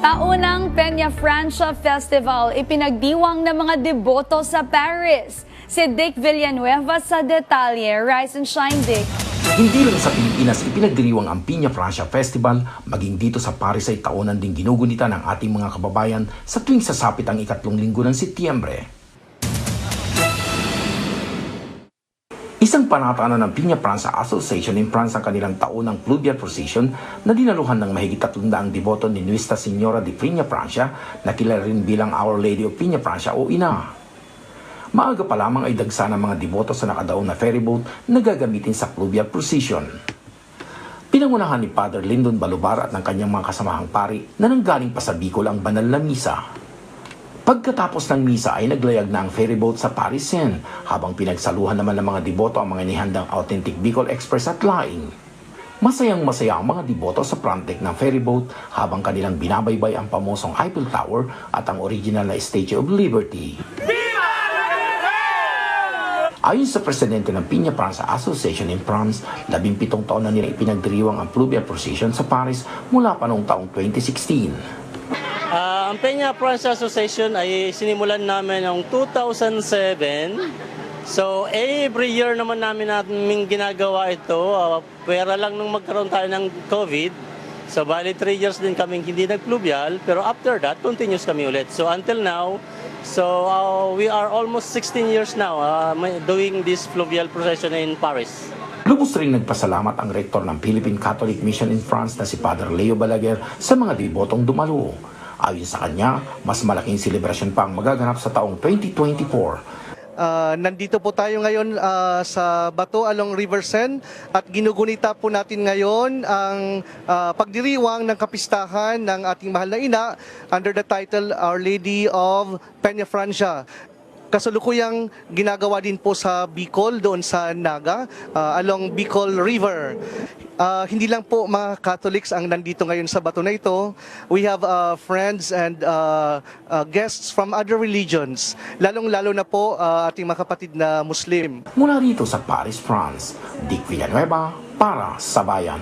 Taunang Peña Francia Festival ipinagdiwang ng mga deboto sa Paris. Si Dick Villanueva sa detalye. Rise and shine, Dick. Hindi lang sa Pilipinas ipinagdiriwang ang Piña Francia Festival, maging dito sa Paris ay taonan din ginugunita ng ating mga kababayan sa tuwing sasapit ang ikatlong linggo ng Setyembre. Isang panatanan ng Piña Francia Association in France ang kanilang taunang Pluvial Procession na dinaluhan ng mahigit 300 deboto ni Nuestra Señora de Piña Francia na kilala rin bilang Our Lady of Piña Francia o Ina. Maaga pa lamang ay dagsa ng mga deboto sa nakadaong na ferryboat na gagamitin sa Pluvial Procession. Pinangunahan ni Father Lyndon Balubar at ng kanyang mga kasamahang pari na nanggaling pa sa Bicol ang banal na misa. Pagkatapos ng misa ay naglayag na ang ferryboat sa Parisen habang pinagsaluhan naman ng mga deboto ang mga inihandang authentic Bicol Express at laing. Masayang masaya ang mga deboto sa front deck ng ferryboat habang kanilang binabaybay ang pamosong Eiffel Tower at ang original na Statue of Liberty. Ayon sa presidente ng Piña Francia Association in France, labing pitong taon na nila ipinagdiriwang ang Pluvial Procession sa Paris mula pa noong taong 2016. Ah, ang Peña France Association ay sinimulan namin noong 2007. So every year naman namin namin ginagawa ito. Uh, pera lang nung magkaroon tayo ng COVID. So bali 3 years din kaming hindi nagpluvial. Pero after that, continuous kami ulit. So until now, so uh, we are almost 16 years now uh, doing this fluvial procession in Paris. Lubos ring nagpasalamat ang rektor ng Philippine Catholic Mission in France na si Father Leo Balaguer sa mga debotong dumalo. Ayon sa kanya, mas malaking selebrasyon pa ang magaganap sa taong 2024 Ah, nandito po tayo ngayon ah, sa Bato along River at ginugunita po natin ngayon ang ah, pagdiriwang ng kapistahan ng ating mahal na ina under the title Our Lady of Peña Francia. Kasalukuyang ginagawa din po sa Bicol doon sa Naga ah, along Bicol River. Ah, hindi lang po mga Catholics ang nandito ngayon sa bato na ito. We have ah, friends and ah, ah, guests from other religions. Lalong-lalo na po ah, ating mga kapatid na Muslim. mula rito sa Paris, France. Dick Villanueva para sa Bayan.